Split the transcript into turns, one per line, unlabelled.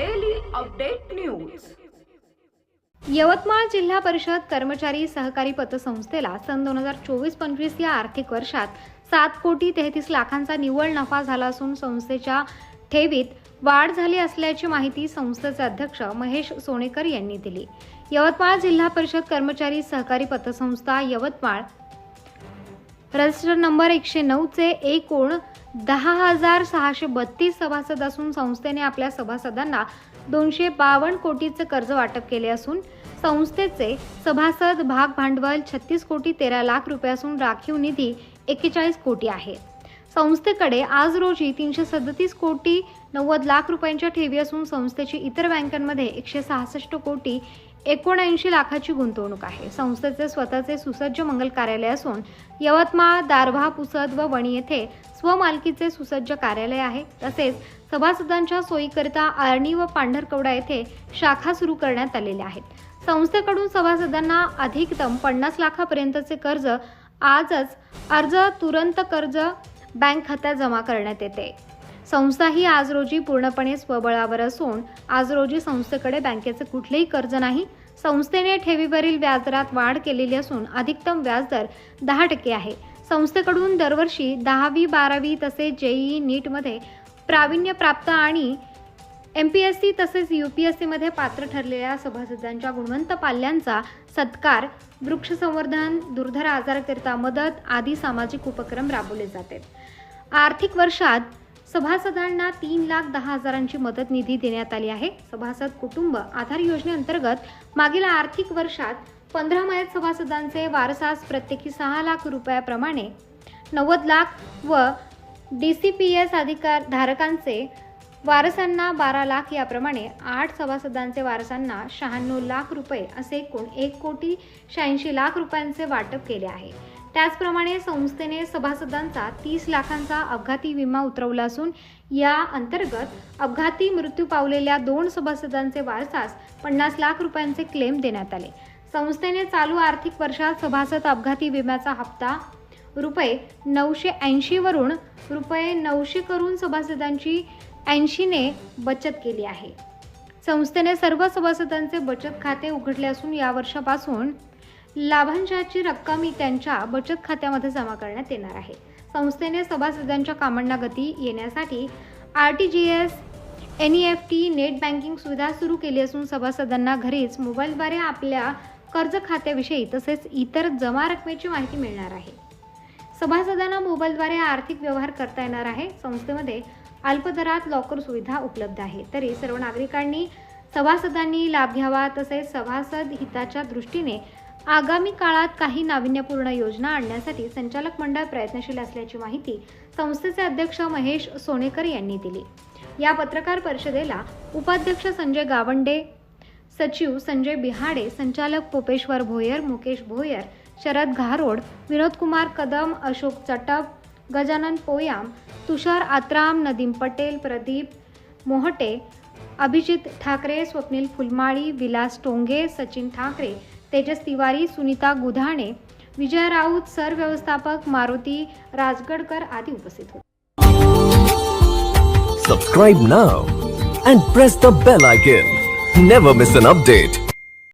Update news
Yavatmal जिल्हा परिषद कर्मचारी सहकारी पतसंस्थेला सन दोन हजार चोवीस पंचवीस या आर्थिक वर्षात सात कोटी तेहतीस लाखांचा निव्वळ नफा झाला असून संस्थेच्या ठेवीत वाढ झाली असल्याची माहिती संस्थेचे अध्यक्ष महेश सोनेकर यांनी दिली. यवतमाळ जिल्हा परिषद कर्मचारी सहकारी पतसंस्था यवतमाळ. रजिस्टर नंबर एकशे नऊचे एकूण दहा हजार सहाशे बत्तीस सभासद असून संस्थेने आपल्या सभासदांना दोनशे बावन्न कोटीचं कर्ज वाटप केले असून संस्थेचे सभासद भाग भांडवल छत्तीस कोटी तेरा लाख रुपये असून राखीव निधी एक्केचाळीस कोटी आहे. संस्थेकडे आज रोजी तीनशे सदतीस कोटी नव्वद लाख रुपयांच्या ठेवी असून संस्थेची इतर बँकांमध्ये एकशे सहासष्ट कोटी एकोणऐंशी लाखाची गुंतवणूक आहे. संस्थेचे स्वतःचे सुसज्ज मंगल कार्यालय असून यवतमाळ दारव्हा पुसद व वणी येथे स्वमालकीचे सुसज्ज कार्यालय आहे. तसेच सभासदांच्या सोयीकरिता आर्णी व पांढरकवडा येथे शाखा सुरू करण्यात आलेल्या आहेत. संस्थेकडून सभासदांना अधिकतम पन्नास लाखापर्यंतचे कर्ज आजच अर्ज तुरंत कर्ज बँक खात्यात जमा करण्यात येते. संस्था ही आज रोजी पूर्णपणे स्वबळावर असून आज रोजी संस्थेकडे बँकेचे कुठलेही कर्ज नाही. संस्थेने ठेवीवरील व्याजदरात वाढ केलेली असून अधिकतम व्याजदर दहा टक्के आहे. संस्थेकडून दरवर्षी दहावी बारावी तसेच जेईई नीटमध्ये प्रावीण्य प्राप्त आणि एम पी एस सी तसेच यू पी एस सीमध्ये पात्र ठरलेल्या सभासदांच्या गुणवंत पाल्यांचा सत्कार वृक्ष संवर्धन दुर्धर आजाराकरिता मदत आदी सामाजिक उपक्रम राबवले जातात. आर्थिक वर्षात सभासदांना तीन लाख दहा हजारांची मदत निधी देण्यात आली आहे. सभासद कुटुंब आधार योजनेअंतर्गत मागील आर्थिक वर्षात पंधरा मयत सभासदांचे वारसास प्रत्येकी सहा लाख रुपयाप्रमाणे नव्वद लाख व डी सी पी एस अधिकार धारकांचे वारसांना बारा लाख याप्रमाणे आठ सभासदांचे वारसांना शहाण्णव लाख रुपये असे एकूण एक कोटी शहाऐंशी लाख रुपयांचे वाटप केले आहे. त्याचप्रमाणे संस्थेने सभासदांचा तीस लाखांचा अपघाती विमा उतरवला असून या अंतर्गत अपघाती मृत्यू पावलेल्या दोन सभासदांचे वारसास पन्नास लाख रुपयांचे क्लेम देण्यात आले. संस्थेने चालू आर्थिक वर्षात सभासद अपघाती विम्याचा हप्ता रुपये नऊशे ऐंशीवरून रुपये नऊशे करून सभासदांची ऐंशीने बचत केली आहे. संस्थेने सर्व सभासदांचे बचत खाते उघडले असून या वर्षापासून लाभांशाची रक्कम त्यांच्या बचत खात्यामध्ये जमा करण्यात येणार आहे. संस्थेने सभासदांच्या कामांना गती येण्यासाठी R T G S N E F T net banking सुविधा सुरू केली असून सभासदांना घरीच मोबाईलद्वारे आपल्या कर्ज खात्याविषयी तसेच इतर जमा रकमेची माहिती मिळणार आहे. सभासदांना मोबाईलद्वारे आर्थिक व्यवहार करता येणार आहे. संस्थेमध्ये अल्पदरात लॉकर सुविधा उपलब्ध आहे. तरी सर्व नागरिकांनी सभासदांनी लाभ घ्यावा तसेच सभासद हिताच्या दृष्टीने आगामी काळात काही नाविन्यपूर्ण योजना आणण्यासाठी संचालक मंडळ प्रयत्नशील असल्याची माहिती संस्थेचे अध्यक्ष महेश सोनेकर यांनी दिली. या पत्रकार परिषदेला उपाध्यक्ष संजय गावंडे सचिव संजय बिहाडे संचालक पोपेश्वर भोयर मुकेश भोयर शरद घारोड विनोदकुमार कदम अशोक चटप गजानन पोयाम तुषार आत्राम नदीम पटेल प्रदीप मोहटे अभिजित ठाकरे स्वप्नील फुलमाळी विलास टोंगे सचिन ठाकरे तेजस तिवारी सुनीता गुधाणे विजय राऊत सर व्यवस्थापक मारुती राजगडकर आदी उपस्थित होते.
Subscribe now and press the bell icon never miss an update